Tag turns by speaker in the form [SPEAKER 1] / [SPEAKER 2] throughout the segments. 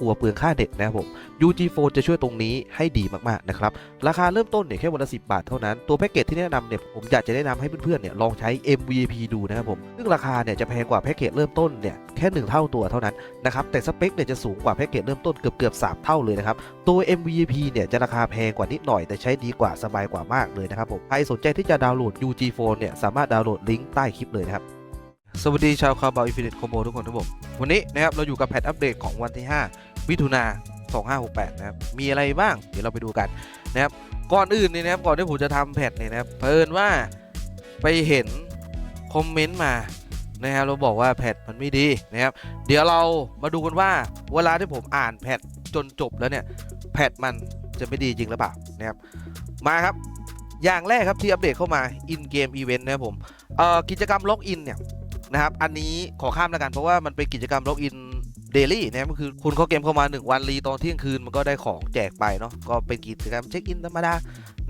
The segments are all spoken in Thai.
[SPEAKER 1] กลัวเปลืองค่าเน็ตนะครับผม UG Phone จะช่วยตรงนี้ให้ดีมากๆนะครับ ราคาเริ่มต้นเนี่ยแค่วันละ 10 บาทเท่านั้น ตัวแพ็กเกจที่แนะนำเนี่ยผมอยากจะแนะนำให้เพื่อนๆเนี่ยลองใช้ MVP ดูนะครับผม ซึ่งราคาเนี่ยจะแพงกว่าแพ็กเกจเริ่มต้นเนี่ยแค่ 1 เท่าตัวเท่านั้นนะครับ แต่สเปคเนี่ยจะสูงกว่าแพ็กเกจเริ่มต้นเกือบเกือบ3เท่าเลยนะครับ ตัว MVP เนี่ยจะราคาแพงกว่านิดหน่อยแต่ใช้ดีกว่าสบายกว่ามากเลยนะครับผม ใครสนใจที่จะดาวน์โหลด UG Phone เนี่ยสามารถดาวน์โหลดลิงก์ใต้คลิปเลยนะครับสวัสดีชาวคาร์บาวอินฟินิตคอมโบทุกคนทุกผมวันนี้นะครับเราอยู่กับแพทอัปเดตของวันที่ 5 มิถุนา2568 นะครับ มีอะไรบ้าง เดี๋ยวเราไปดูกันนะครับ ก่อนอื่นเนี่ยนะครับ ก่อนที่ผมจะทำแพทเนี่ยนะครับ เพิ่นว่าไปเห็นคอมเมนต์มานะครับ เราบอกว่าแพทมันไม่ดีนะครับ เดี๋ยวเรามาดูกันว่าเวลาที่ผมอ่านแพทจนจบแล้วเนี่ย แพทมันจะไม่ดีจริงหรือเปล่านะครับ มาครับ อย่างแรกครับที่อัปเดตเข้ามา in game event นะครับผมเอ่อกิจกรรมล็อกอินเนี่ยนะครับ อันนี้ขอข้ามแล้วกันเพราะว่ามันเป็นกิจกรรมล็อกอิน เดลี่นะครับก็คือคุณเข้าเกมเข้ามา 1 วันรีตอนเที่ยงคืนมันก็ได้ของแจกไปเนาะก็เป็นกิจกรรมเช็คอินธรรมดา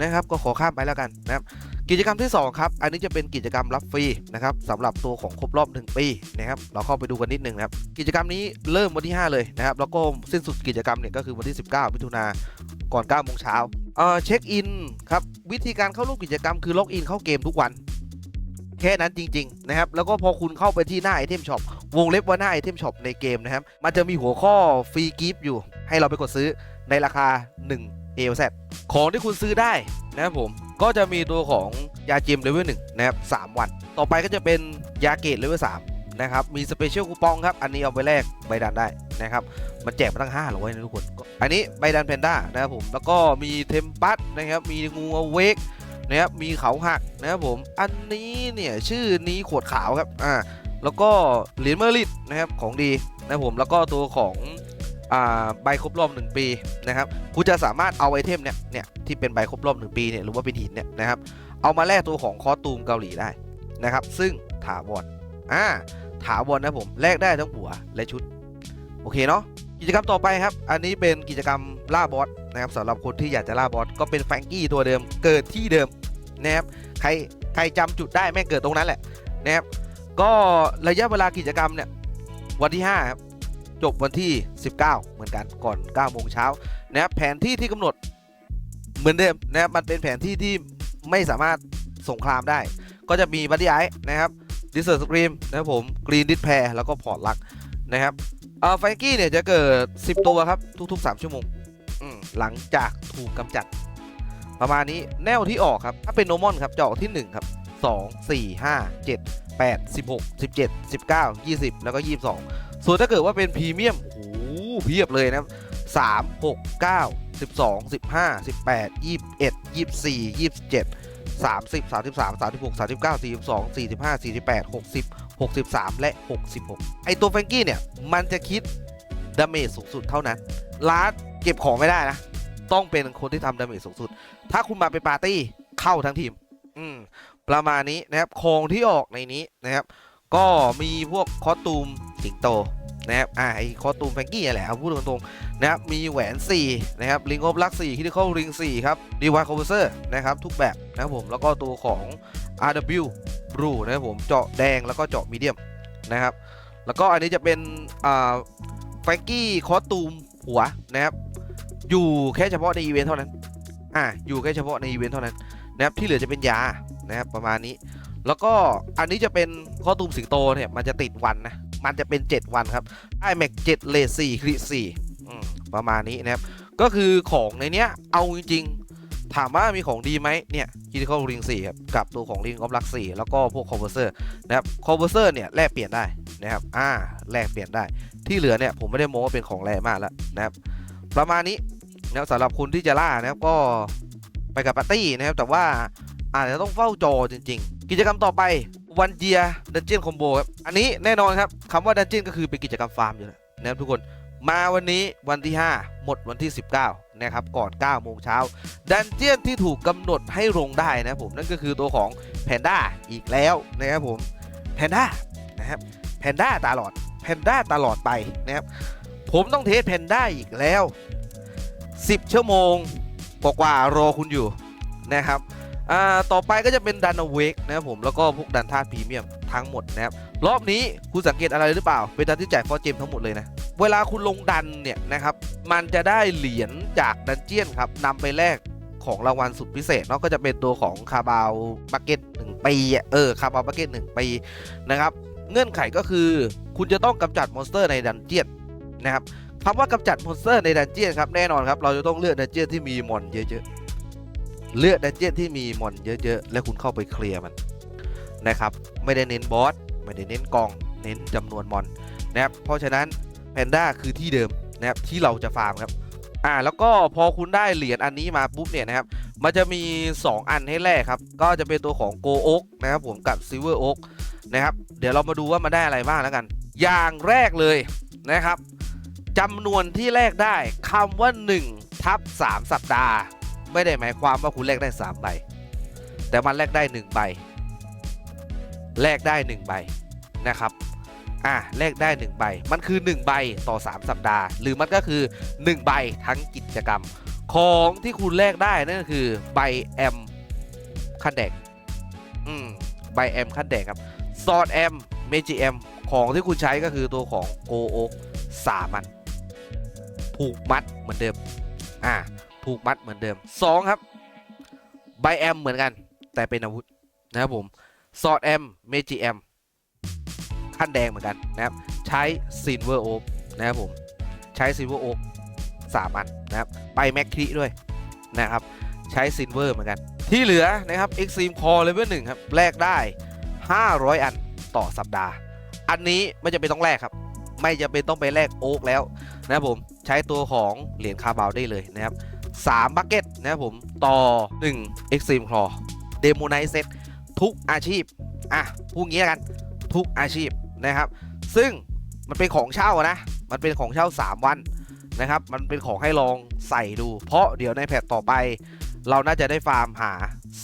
[SPEAKER 1] นะครับก็ขอข้ามไปแล้วกันนะครับกิจกรรมที่2ครับอันนี้จะเป็นกิจกรรมรับฟรีนะครับสำหรับตัวของครบรอบ 1 ปีนะครับเราเข้าไปดูกันนิดนึงนะครับกิจกรรมนี้เริ่มวันที่ 5 เลยนะครับแล้วก็สิ้นสุดกิจกรรมเนี่ยก็คือวันที่ 19มิถุนาก่อน9โมงเช้าเอ่อเช็คอินครับวิธีการเข้าร่วมกิจกรรมคือล็อกอินเข้าเกมทุกวัน แค่นั้นจริงๆนะครับแล้วก็พอคุณเข้าไปที่หน้าไอเทมช็อปวงเล็บว่าหน้าไอเทมช็อปในเกมนะครับมันจะมีหัวข้อฟรีกิฟต์อยู่ ให้เราไปกดซื้อในราคา 1 a อ z ของที่คุณซื้อได้นะครับผมก็จะมีตัวของยาจิมเลเวลหนึ่งนะครับสามวัน ต่อไปก็จะเป็นยาเกตเลเวลสามนะครับมีสเปเชียลคูปองครับ อันนี้เอาไปแลกใบดันได้นะครับ มันแจกมาตั้ง5 0 0นะทุกคน อันนี้ใบดันแพนด้านะครับผม แล้วก็มีเทมปัสนะครับ มีงูอเวก นะครับมีเขาหักนะครับผมอันนี้เนี่ยชื่อนี้ขวดขาวครับอ่าแล้วก็เหรียญเมอริตนะครับของดีนะครับผมแล้วก็ตัวของอ่าใบครบรอบ 1 ปีนะครับคุณจะสามารถเอาไอเทมเนี่ยเนี่ยที่เป็นใบครบรอบ 1 ปีเนี่ยหรือว่าเป็นหินเนี่ยนะครับเอามาแลกตัวของคอตูมเกาหลีได้นะครับ ซึ่งถาวรอ่าถาวรนะผมแลกได้ทั้งหัวและชุด โอเคเนาะ กิจกรรมต่อไปครับ อันนี้เป็นกิจกรรมล่าบอสนะครับสำหรับคนที่อยากจะล่าบอสก็เป็นแฟงกี้ตัวเดิมเกิดที่เดิมนะครับใครใครจำจุดได้แม่งเกิดตรงนั้นแหละนะครับก็ระยะเวลากิจกรรมเนี่ยวันที่5ครับจบวันที่ 19 เหมือนกันก่อน9โมงเช้านะครับแผนที่ที่กำหนดเหมือนเดิมนะครับมันเป็นแผนที่ที่ไม่สามารถสงครามได้ ก็จะมีบัตตี้ไอนะครับดิสเซอร์สกรีมนะครับผมกรีนดิสแพรแล้วก็พอร์ตลักนะครับ เอ่อแฟรงกี้เนี่ยจะเกิด 10 ตัวครับ ทุก ๆ 3 ชั่วโมงอืมหลังจากถูกกำจัด ประมาณนี้แนวที่ออกครับ ถ้าเป็นโนมอนครับจะออกที่ 1 ครับ 2 4 5 7 8 16 17 19 20 แล้วก็ 22 ส่วนถ้าเกิดว่าเป็นพรีเมียม โอ้โหเพียบเลยนะครับ3 6 9 12 15 18 21 24 27 30 33 36 39 42 45 48 60 63 และ 66 ไอตัวแฟงกี้เนี่ย มันจะคิดดาเมจสูงสุดเท่านั้นลาดเก็บของไม่ได้นะ ต้องเป็นคนที่ทำดาเมจสูงสุด ถ้าคุณมาเป็นปาร์ตี้เข้าทั้งทีม อืม ประมาณนี้นะครับ ของที่ออกในนี้นะครับ ก็มีพวกคอตูมสิงโตนะครับ อ่า ไอคอตูมแฟงกี้นี่แหละเอาพูดตรงๆนะครับ มีแหวน 4 นะครับ ลิงออฟลัก4คิดิคอลริง4ครับดีวายคอมเพรสเซอร์นะครับ ทุกแบบนะครับผม แล้วก็ตัวของ RW Blue นะครับผมเจาะแดงแล้วก็เจาะมีเดียมนะครับ แล้วก็อันนี้จะเป็นอ่าแฟรงกี้คอสตูมหัวนะครับ อยู่แค่เฉพาะในอีเวนต์เท่านั้นอ่าอยู่แค่เฉพาะในอีเวนต์เท่านั้นนะครับที่เหลือจะเป็นยานะครับประมาณนี้ แล้วก็อันนี้จะเป็นข้อตูมสิงโตเนี่ยมันจะติดวันนะมันจะเป็น 7 วันครับไอแม็กเจ็ดเลสี่คริสี่ประมาณนี้นะครับก็คือของในเนี้ยเอาจริง ถามว่ามีของดีไหมเนี่ย critical ring 4ครับกับตัวของ ring of luck 4แล้วก็พวก converter นะครับ converter เนี่ยแลกเปลี่ยนได้นะครับอ่าแลกเปลี่ยนได้ ที่เหลือเนี่ยผมไม่ได้โม้ว่าเป็นของแรงมากแล้วนะครับประมาณนี้นะครับสำหรับคุณที่จะล่านะครับก็ไปกับปาร์ตี้นะครับแต่ว่าอาจจะต้องเฝ้าจอจริง ๆ กิจกรรมต่อไปวันเจียดันเจียนคอมโบครับอันนี้แน่นอนครับคำว่าดันเจียนก็คือเป็นกิจกรรมฟาร์มอยู่แล้วนะครับทุกคนมาวันนี้วันที่ 5 หมดวันที่ 19 นะครับก่อน 9 โมงเช้าดันเจียนที่ถูกกำหนดให้ลงได้นะผมนั่นก็คือตัวของแพนด้าอีกแล้วนะครับผมแพนด้านะครับแพนด้าตลอดแพนด้าตลอดไปนะครับผมต้องเทสแพนด้าอีกแล้ว 10 ชั่วโมงกว่าๆรอคุณอยู่นะครับต่อไปก็จะเป็นดันเวกนะครับผมแล้วก็พวกดันธาตุพรีเมียมทั้งหมดนะครับรอบนี้คุณสังเกตอะไรหรือเปล่า เป็นดันที่จ่ายฟอร์เจมทั้งหมดเลยนะ เวลาคุณลงดันเนี่ยนะครับ มันจะได้เหรียญจากดันเจียนครับนำไปแลกของรางวัลสุดพิเศษเนาะก็จะเป็นตัวของคาบาวบักเก็ตหนึ่งปีเออคาบาวบักเก็ตหนึ่งปีนะครับ เงื่อนไขก็คือ คุณจะต้องกำจัดมอนสเตอร์ในดันเจียนนะครับคำว่ากำจัดมอนสเตอร์ในดันเจียนครับแน่นอนครับเราจะต้องเลือกดันเจียนที่มีมอนเยอะๆเลือกดันเจียนที่มีมอนเยอะๆ และคุณเข้าไปเคลียร์มันนะครับ ไม่ได้เน้นบอสไม่ได้เน้นกอง เน้นจำนวนมอนนะครับเพราะฉะนั้น แพนด้าคือที่เดิมนะครับที่เราจะฟาร์มครับอ่าแล้วก็พอคุณได้เหรียญอันนี้มาปุ๊บเนี่ยนะครับมันจะมี 2 อันให้แลกครับ ก็จะเป็นตัวของโกโอกนะครับผมกับซิลเวอร์โอกนะครับเดี๋ยวเรามาดูว่ามันได้อะไรบ้างแล้วกัน อย่างแรกเลยนะครับจำนวนที่แลกได้คำว่า1ทับ3สัปดาห์ ไม่ได้หมายความว่าคุณแลกได้3ใบแต่มันแลกได้1ใบแลกได้1ใบนะครับ อะแลกได้ 1 ใบ มันคือ 1 ใบต่อ 3 สัปดาห์ หรือมันก็คือ 1 ใบทั้งกิจกรรม ของที่คุณแลกได้นั่นก็คือใบแอมขั้นแดงอืมใบแอมขั้นแดงครับซอดแอมเมจิแอมของที่คุณใช้ก็คือตัวของโกโอกสามัน ผูกมัดเหมือนเดิม อ่า ผูกมัดเหมือนเดิมสองครับไบแอมเหมือนกัน แต่เป็นอาวุธนะครับผม ซอดแอมเมจิแอม ขั้นแดงเหมือนกันนะครับ ใช้ซินเวอร์โอกนะครับผม ใช้ซินเวอร์โอกสามอันนะครับ ไปแมคครีด้วยนะครับ ใช้ซินเวอร์เหมือนกัน ที่เหลือนะครับ Extreme Core Level 1 ครับ แลกได้ 500 อันต่อสัปดาห์ อันนี้ไม่จะเป็นต้องแลกครับ ไม่จะเป็นต้องไปแลกโอ๊กแล้วนะครับผม ใช้ตัวของเหรียญคาร์บาวได้เลยนะครับ3บักเก็ตนะครับผมต่อ 1 Extreme Claw Demo Night Set ทุกอาชีพ อะพูดงี้กัน ทุกอาชีพ นะครับ ซึ่งมันเป็นของเช่านะ มันเป็นของเช่า 3 วันนะครับ มันเป็นของให้ลองใส่ดู เพราะเดี๋ยวในแพทต่อไป เราน่าจะได้ฟาร์มหา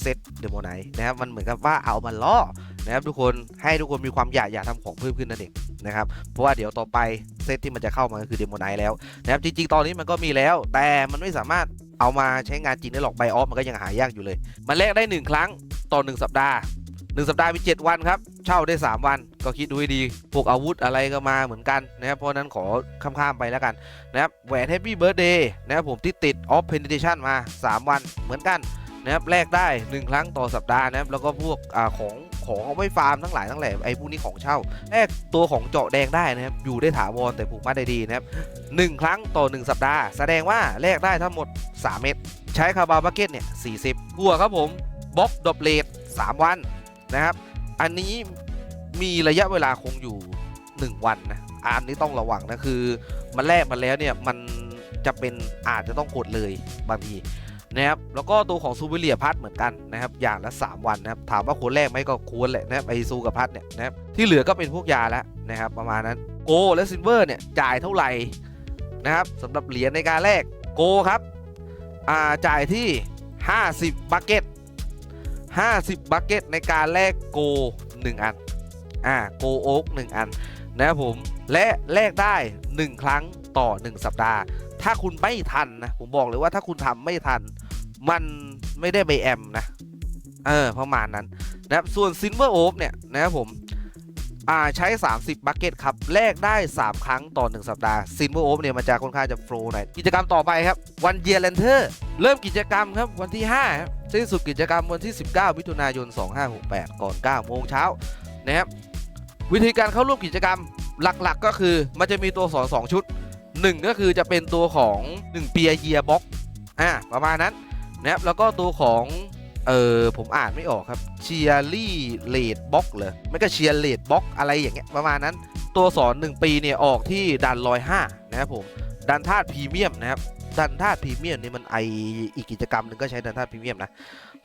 [SPEAKER 1] เซตเดโมไนนะครับ มันเหมือนกับว่าเอามันล่อนะครับทุกคนให้ทุกคนมีความอยากอยากทำของเพิ่มขึ้นนั่นเองนะครับ เพราะว่าเดี๋ยวต่อไปเซตที่มันจะเข้ามาก็คือเดโมไนแล้วนะครับ จริงๆ ตอนนี้มันก็มีแล้ว แต่มันไม่สามารถเอามาใช้งานจริงได้หรอกไบออฟมันก็ยังหายากอยู่เลย มันแลกได้ 1 ครั้งต่อ 1 สัปดาห์ 1 สัปดาห์มี 7 วันครับ เช่าได้ 3 วัน ก็คิดดูให้ดีพวกอาวุธอะไรก็มาเหมือนกันนะครับเพราะนั้นขอข้ามๆไปแล้วกันนะครับแหวน Happy Birthday นะครับผมที่ติด Off Penetration มา 3 วันเหมือนกันนะครับแลกได้ 1 ครั้งต่อสัปดาห์นะครับแล้วก็พวกอของของเอาไว้ฟาร์มทั้งหลายทั้งแหล่ไอ้พวกนี้ของเช่าแลกตัวของเจาะแดงได้นะครับอยู่ได้ถาวรแต่ผูกมัดได้ดีนะครับหนึ่งครั้งต่อ 1 สัปดาห์ แสดงว่าแลกได้ทั้งหมด 3 เม็ดใช้คาร์บาบักเก็ตเนี่ย40 บัวครับผมบ็อกดอบเลด3วัน นะครับ อันนี้มีระยะเวลาคงอยู่ 1 วันนะอันนี้ต้องระวังนะคือ มันแลกมาแล้วเนี่ยมันจะเป็นอาจจะต้องกดเลยบางทีนะครับแล้วก็ตัวของซูเปอร์เลียพัทเหมือนกันนะครับอย่างละ 3 วันนะครับถามว่าควรแรกไหมก็ควรแหละนะครับไอซูกับพัทเนี่ยนะครับที่เหลือก็เป็นพวกยาแล้วนะครับประมาณนั้นโกและซิลเวอร์เนี่ยจ่ายเท่าไหร่นะครับสำหรับเหรียญในการแลกโกครับอ่าจ่ายที่ 50บักเก็ต 50 บัคเก็ตในการแลกโก 1 อัน อ่า โกโอ๊ก1อัน นะครับผม และแลกได้ 1 ครั้งต่อ 1 สัปดาห์ ถ้าคุณไม่ทันนะ ผมบอกเลยว่าถ้าคุณทำไม่ทัน มันไม่ได้ใบแอมนะ เออ ประมาณนั้น นะครับ ส่วนซินเวอร์โอ๊เนี่ย นะครับผม อ่าใช้ 30บัคเก็ตครับแลกได้ 3 ครั้งต่อ 1 สัปดาห์ซินเวอร์โอ๊เนี่ยมันจะค่อนข้างจะโฟล์หน่อยกิจกรรมต่อไปครับวันเยียร์แลนเทอร์เริ่มกิจกรรมครับวันที่5ครับสิ้นสุดกิจกรรมวันที่ 19 มิถุนายน 2568 ก่อน 9 โมงเช้านะครับวิธีการเข้าร่วมกิจกรรมหลักๆ ก็คือมันจะมีตัวสอน 2 ชุด 1 ก็คือจะเป็นตัวของ 1 เปียเยียบ็อกอ่าประมาณนั้นนะครับแล้วก็ตัวของ เออผมอ่านไม่ออกครับเชียรี่เลดบ็อกเหรอไม่ก็เชียร์เลดบ็อกอะไรอย่างเงี้ยประมาณนั้น ตัวสอน 1 ปีเนี่ยออกที่ดันร้อยห้านะครับผมดันธาตุพรีเมียมนะครับดันธาตุพรีเมียมนี่มันไออีกกิจกรรมหนึ่งก็ใช้ดันธาตุพรีเมียมนะ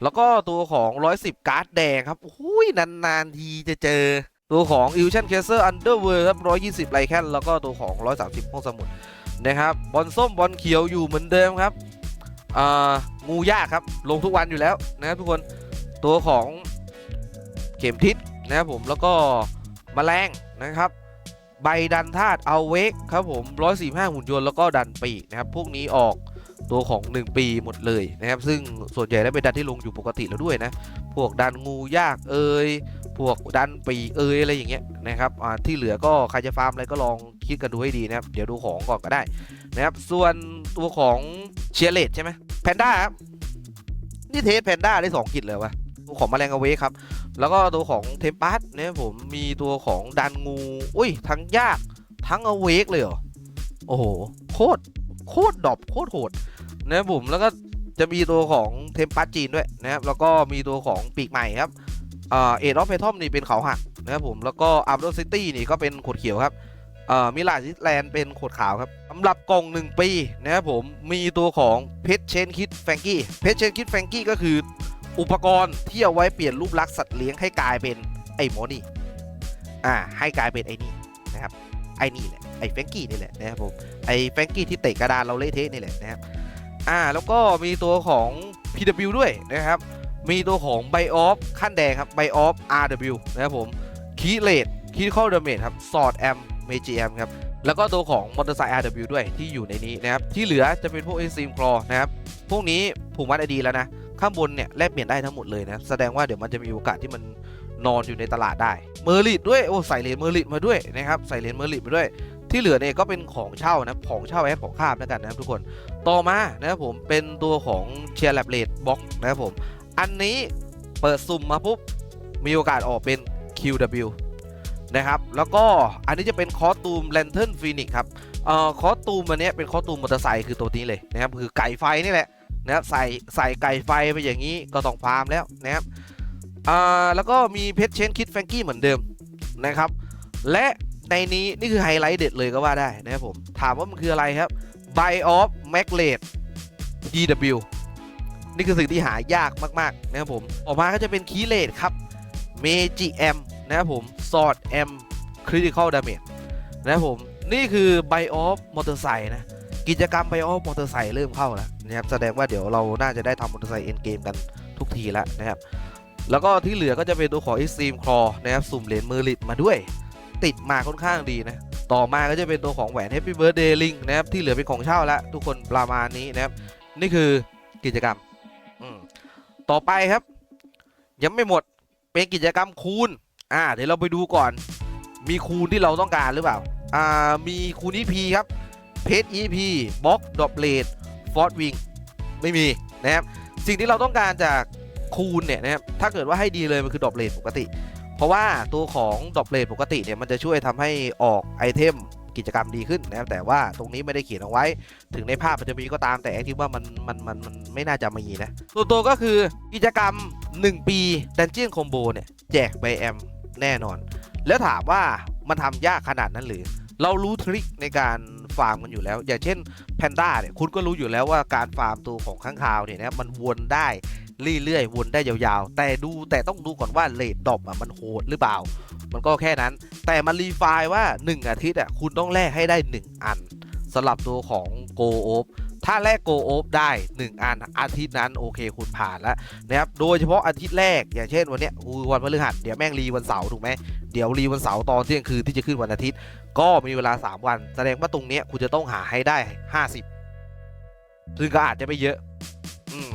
[SPEAKER 1] แล้วก็ตัวของ 110 การ์ดแดงครับอุ้ยนานๆทีจะเจอตัวของ Illusion Caser Underworld ครับ 120 ไลแคนแล้วก็ตัวของ 130 ห้องสมุดนะครับ บอลส้มบอลเขียวอยู่เหมือนเดิมครับ งูยากครับ ลงทุกวันอยู่แล้วนะครับทุกคนตัวของเข็มทิศนะครับผมแล้วก็แมลงนะครับ ใบดันธาตุเอาเวกครับผม145หุ่นยนต์แล้วก็ดันปีกนะครับ พวกนี้ออกตัวของ 1 ปีหมดเลยนะครับ ซึ่งส่วนใหญ่แล้วเป็นดันที่ลงอยู่ปกติแล้วด้วยนะ พวกดันงูยากเอ่ยพวกดันปีเอ่ยอะไรอย่างเงี้ยนะครับที่เหลือก็ใครจะฟาร์มอะไรก็ลอง คิดกันดูให้ดีนะครับ เดี๋ยวดูของก่อนก็ได้นะครับ ส่วนตัวของเชียร์เลดใช่ไหมแพนด้าครับนี่เทสแพนด้าได้สองกิจเลยวะตัวของแมลงเอาเวครับ แล้วก็ตัวของเทมปัสเนี่ยผมมีตัวของดันงู อุ้ย ทั้งยากทั้งอเวกเลยเหรอ โอ้โห โคตร โคตรดอปโคตรโหดนะครับผม แล้วก็จะมีตัวของเทมปัสจีนด้วยนะครับ แล้วก็มีตัวของปีกใหม่ครับเอ่อเอ็ดออฟเพทอมนี่เป็นเขาหักนะครับผม แล้วก็อัพโดซิตี้นี่ก็เป็นขวดเขียวครับ เอ่อมิลาซิสแลนด์เป็นขวดขาวครับสำหรับกล่อง 1 ปีนะครับผมมีตัวของเพชรเชนคิดแฟงกี้เพชรเชนคิดแฟงกี้ก็คืออุปกรณ์ที่เอาไว้เปลี่ยนรูปลักษณ์สัตว์เลี้ยงให้กลายเป็นไอ้หมอนี่อ่าให้กลายเป็นไอ้นี่นะครับไอ้นี่แหละไอ้แฟงกี้นี่แหละนะครับผมไอ้แฟงกี้ที่เตะกระดานเราเละเทะนี่แหละนะครับอ่าแล้วก็มีตัวของ PW ด้วยนะครับมีตัวของไบออฟขั้นแดงครับไบออฟ RW นะครับผมคีเลดคีเข้าเดเมจครับสอดแอม เมจิแอมครับ แล้วก็ตัวของมอเตอร์ไซค์ RW ด้วยที่อยู่ในนี้นะครับ ที่เหลือจะเป็นพวก e อซีมคลอนะครับ พวกนี้ผูกมัดไอดีแล้วนะ ข้างบนเนี่ยแลกเปลี่ยนได้ทั้งหมดเลยนะ แสดงว่าเดี๋ยวมันจะมีโอกาสที่มันนอนอยู่ในตลาดได้เมอร์ลิดด้วย โอ้ ใส่เหรียญเมอร์ลิดมาด้วยนะครับ ใส่เหรียญเมอร์ลิดมาด้วย ที่เหลือเนี่ยก็เป็นของเช่านะ ของเช่าแอดของข้ามแล้วกันนะครับทุกคน ต่อมานะครับผมเป็นตัวของเชียร์แลบเลดบ็อกนะครับผม อันนี้เปิดซุ่มมาปุ๊บมีโอกาสออกเป็น QW นะครับ แล้วก็อันนี้จะเป็นคอสตูมแลนเทิร์นฟีนิกครับเอ่อคอสตูมอันนี้เป็นคอสตูมมอเตอร์ไซค์คือตัวนี้เลยนะครับคือไก่ไฟนี่แหละนะครับใส่ใส่ไก่ไฟไปอย่างนี้ก็ต้องฟาร์มแล้วนะครับอ่าแล้วก็มีเพชรเชนคิดแฟงกี้เหมือนเดิมนะครับ และในนี้นี่คือไฮไลท์เด็ดเลยก็ว่าได้นะครับผมถามว่ามันคืออะไรครับ Buy of m a g l a t DW นี่คือสิ่งที่หายากมาก ๆ นะครับผม ออกมาก็จะเป็นคีเลดครับเมจิแอม นะครับผมซอดแอมคริติคอลดาเมจนะครับผมนี่คือ Buy of มอเตอร์ไซค์นะกิจกรรมไบโอฟมอเตอร์ไซค์เริ่มเข้าแล้วนะครับแสดงว่าเดี๋ยวเราน่าจะได้ทำมอเตอร์ไซค์เอ็นเกมกันทุกทีแล้วนะครับแล้วก็ที่เหลือก็จะเป็นตัวของ Extreme Claw นะครับสุ่มเหรียญเมอร์ลิตมาด้วย ติดมาค่อนข้างดีนะ ต่อมาก็จะเป็นตัวของแหวน Happy Birthday Link นะครับที่เหลือเป็นของเช่าแล้วทุกคนประมาณนี้นะครับนี่คือกิจกรรมมต่อไปครับ ยังไม่หมดเป็นกิจกรรมคูณ อ่าเดี๋ยวเราไปดูก่อน มีคูณที่เราต้องการหรือเปล่า อ่า มีคูณ EP ครับ เพจ EP บล็อกดอปเลดฟอร์ดวิงไม่มีนะครับ สิ่งที่เราต้องการจากคูณเนี่ยนะครับ ถ้าเกิดว่าให้ดีเลยมันคือดอปเลดปกติ เพราะว่าตัวของดอปเลดปกติเนี่ยมันจะช่วยทำให้ออกไอเทมกิจกรรมดีขึ้นนะครับแต่ว่าตรงนี้ไม่ได้เขียนเอาไว้ ถึงในภาพมันจะมีก็ตามแต่แอคทิว่ามันมันมันมันไม่น่าจะมีนะ ตัวตัวก็คือกิจกรรม 1 ปีดันเจียนคอมโบเนี่ย แจกใบแอม แน่นอน แล้วถามว่ามันทำยากขนาดนั้นหรือ เรารู้ทริคในการฟาร์มกันอยู่แล้ว อย่างเช่นแพนด้าเนี่ยคุณก็รู้อยู่แล้วว่าการฟาร์มตัวของข้างคาวเนี่ยนะมันวนได้เรื่อยๆวนได้ยาวๆ แต่ดูแต่ต้องดูก่อนว่าเลดดอปอะมันโหดหรือเปล่า มันก็แค่นั้น แต่มันรีไฟล์ว่า 1 อาทิตย์อะคุณต้องแลกให้ได้ 1 อันสำหรับตัวของโกโอฟ ถ้าแลกโกโอฟได้ 1 อันอาทิตย์นั้นโอเคคุณผ่านแล้วนะครับโดยเฉพาะอาทิตย์แรกอย่างเช่นวันเนี้ยคือวันพฤหัสเดี๋ยวแม่งรีวันเสาร์ถูกไหมเดี๋ยวรีวันเสาร์ตอนเที่ยงคืนที่จะขึ้นวันอาทิตย์ ก็มีเวลา 3 วัน แสดงว่าตรงเนี้ยคุณจะต้องหาให้ได้ 50 ซึ่งก็อาจจะไม่เยอะ อืม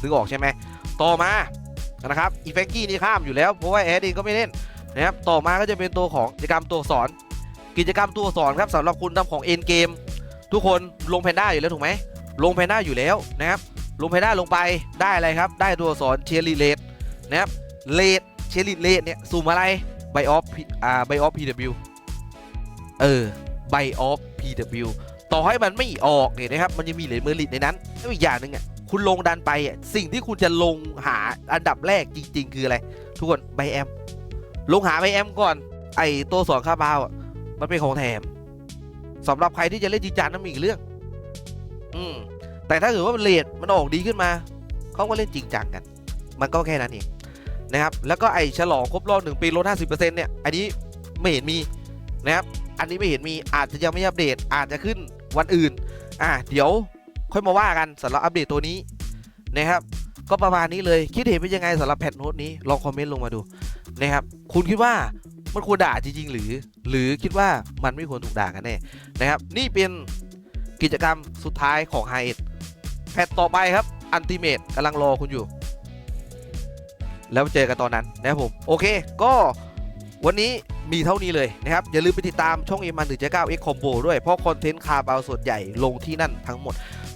[SPEAKER 1] นึกออกใช่ไหมต่อมานะครับอีแฟงกี้นี่ข้ามอยู่แล้วเพราะว่าแอดเองก็ไม่เล่นนะครับต่อมาก็จะเป็นตัวของกิจกรรมตัวสอน กิจกรรมตัวสอนครับสำหรับคุณทำของเอ็นเกม ทุกคนลงแพนด้าอยู่แล้วถูกไหมลงแพนด้าอยู่แล้วนะครับลงแพนด้าลงไปได้อะไรครับ ได้ตัวสอนเชียร์ลีเลดนะครับเลดเชียร์ลีเลดเนี่ยสุ่มอะไรไบออฟอ่าไบออฟพีวเออไบออฟพีวต่อให้มันไม่ออกเนี่ยนะครับมันยังมีเหรียญเมอร์ลิตในนั้นแล้วอีกอย่างหนึ่งอะคุณลงดันไปอะสิ่งที่คุณจะลงหาอันดับแรกจริง ๆ คืออะไร ทุกคนใบแอมลงหาใบแอมก่อนไอตัวสอนคาบาวอะมันเป็นของแถม สำหรับใครที่จะเล่นจริงจังนั่นมีอีกเรื่อง อืมแต่ถ้าเกิดว่ามันเลทมันออกดีขึ้นมาเขาก็เล่นจริงจังกัน มันก็แค่นั้นเองนะครับ แล้วก็ไอฉลองครบรอบหนึ่งปีลด50%เนี่ย อันนี้ไม่เห็นมีนะครับ อันนี้ไม่เห็นมีอาจจะยังไม่อัปเดต อาจจะขึ้นวันอื่น อะเดี๋ยวค่อยมาว่ากันสำหรับอัปเดตตัวนี้นะครับ ก็ประมาณนี้เลยคิดเห็นเป็นยังไงสำหรับแพทโน้ตนี้ลองคอมเมนต์ลงมาดูนะครับ คุณคิดว่า มันควรด่าจริงๆหรือ หรือคิดว่ามันไม่ควรถูกด่ากันแน่นะครับ นี่เป็นกิจกรรมสุดท้ายของ h ฮเอ็ดแพทต่อไปครับอันติเมตกำลังรอคุณอยู่ แล้วเจอกันตอนนั้นนะครับผม โอเค ก็วันนี้มีเท่านี้เลยนะครับ อย่าลืมไปติดตามช่อง m 1 9 x Combo ด้วย เพราะคอนเทนต์คาบาวส่วนใหญ่ลงที่นั่นทั้งหมด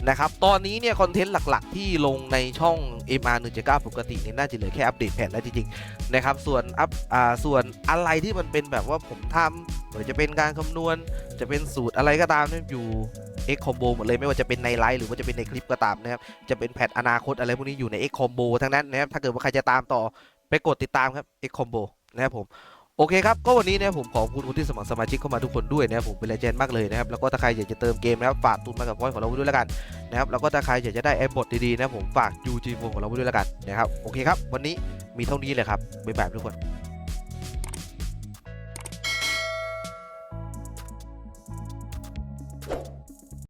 [SPEAKER 1] นะครับ ตอนนี้เนี่ยคอนเทนต์หลักๆ ที่ลงในช่อง MR 1 9ปกติเนี่ยน่าจะเหลือแค่อัปเดตแผนแล้วจริงๆนะครับ ส่วนอัพอ่าส่วนอะไรที่มันเป็นแบบว่าผมทำหรือจะเป็นการคำนวณ จะเป็นสูตรอะไรก็ตามเนี่ยอยู่ X Combo หมดเลยไม่ว่าจะเป็นในไลฟ์หรือว่าจะเป็นในคลิปก็ตามนะครับ จะเป็นแพทอนาคตอะไรพวกนี้อยู่ใน X Combo ทั้งนั้นนะครับ ถ้าเกิดว่าใครจะตามต่อไปกดติดตามครับ X Combo นะครับผม โอเคครับ ก็วันนี้นะครับผมขอบคุณคุณที่สมัครสมาชิกเข้ามาทุกคนด้วยนะครับผมเป็นเลเจนด์มากเลยนะครับ แล้วก็ถ้าใครอยากจะเติมเกมนะครับฝากตุนมากับพอยของเราด้วยแล้วกันนะครับ แล้วก็ถ้าใครอยากจะได้แอปบทดีๆนะครับผมฝาก UG โฟของเราด้วยแล้วกันนะครับ โอเคครับ วันนี้มีเท่านี้เลยครับ บ๊ายบายทุกคน